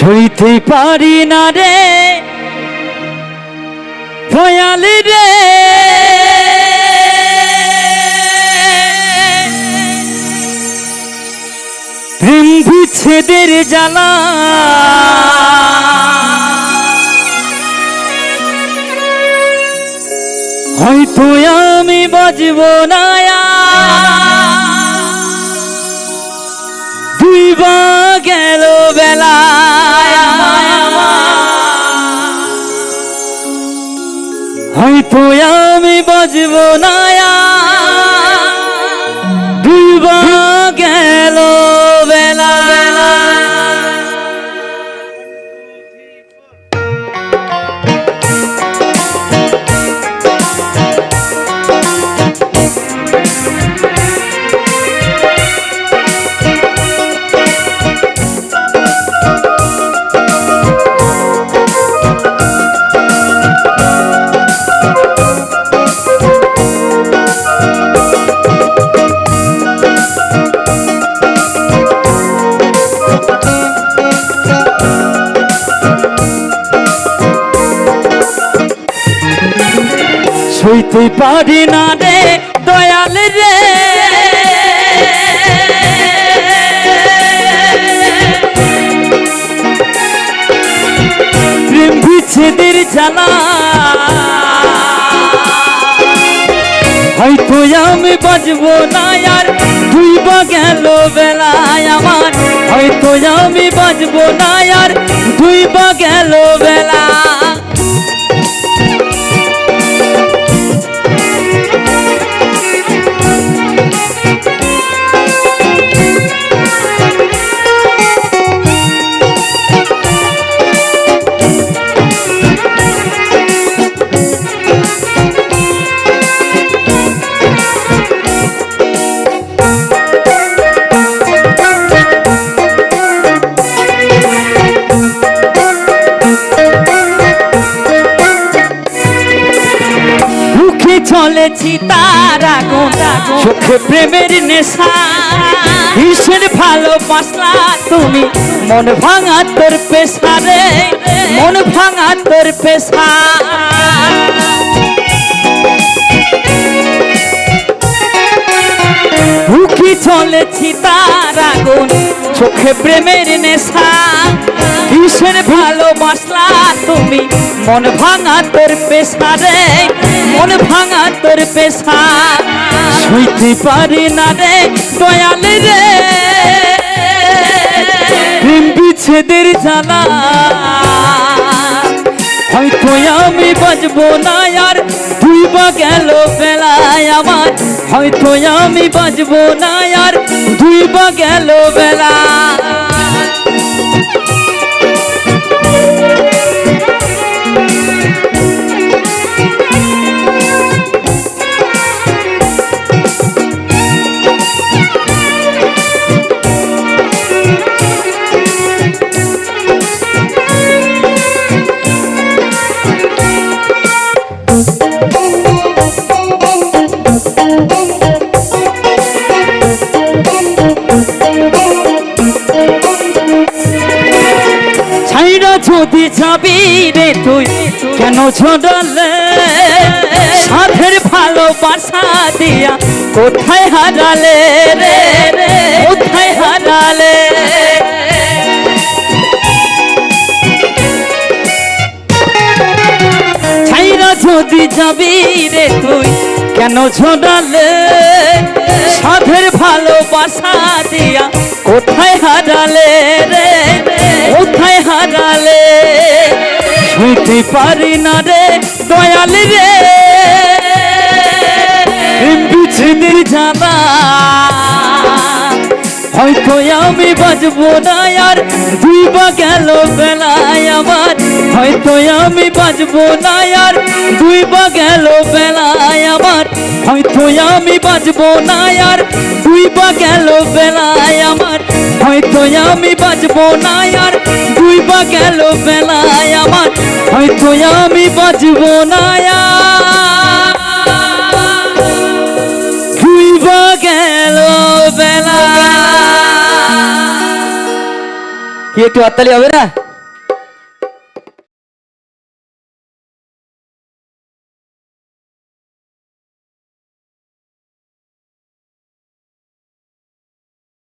সইতে পারি না রে। ভয়ালি রে। প্রেম বিচ্ছেদের জ্বালা। হয়তো আমি বাজব না। হয়তো আমি বাজব না সইতে পারি না রে, দয়াল রে। প্রেম বিচ্ছেদের জ্বালা। হয়তো আমি বাজবো না আর দুই বা গেল বেলায় আমার। হয়তো আমি বাজবো না আর দুই বা গেল বেলা চলেছি তারা গোটা চোখে প্রেমের নেশা, ভীষণ ভালোবাসলা তুমি মন ভাঙা তোর পেশা রে, মন ভাঙা তোর পেশা। মুখে চলেছি তারা গুণ চোখে প্রেমের নেশা। ভীষণ ভালোবাসলা তুমি মন ভাঙা তোর পেশা রে মন ভাঙা তোর পেশা। সইতে পারি না রে দয়াল রে। বিচ্ছেদের জ্বালা। হয়তো আমি বাজবো না আর দুই বা গেল বেলায় আমার। হয়তো আমি বাজবো না আর দুই বা গেল বেলা যদি যাবি রে তুই, কেন ছড়ালে সাধের ভালোবাসা দিয়া কোথায় হারালে রে? কোথায় হারালে? যদি যাবি রে তুই, কেন ঝোড়ালে সাধের ভালোবাসা দিয়া কোথায় হারালে রে? শুইতে পারি না রে দয়াল রে। বিচ্ছেদের জ্বালা আমি বাজবো না আর দুই বা গেল বেলায় আমার। হয়তো আমি বাজবো না আর দুই বা গেল বেলায় আমার। হয়তো আমি বাজবো না আর দুই বা গেল বেলায় আমার। হয়তো আমি বাজবো না আর দুই বা গেল বেলায় আমার। হয়তো আমি বাজবো না আর। বেলা কি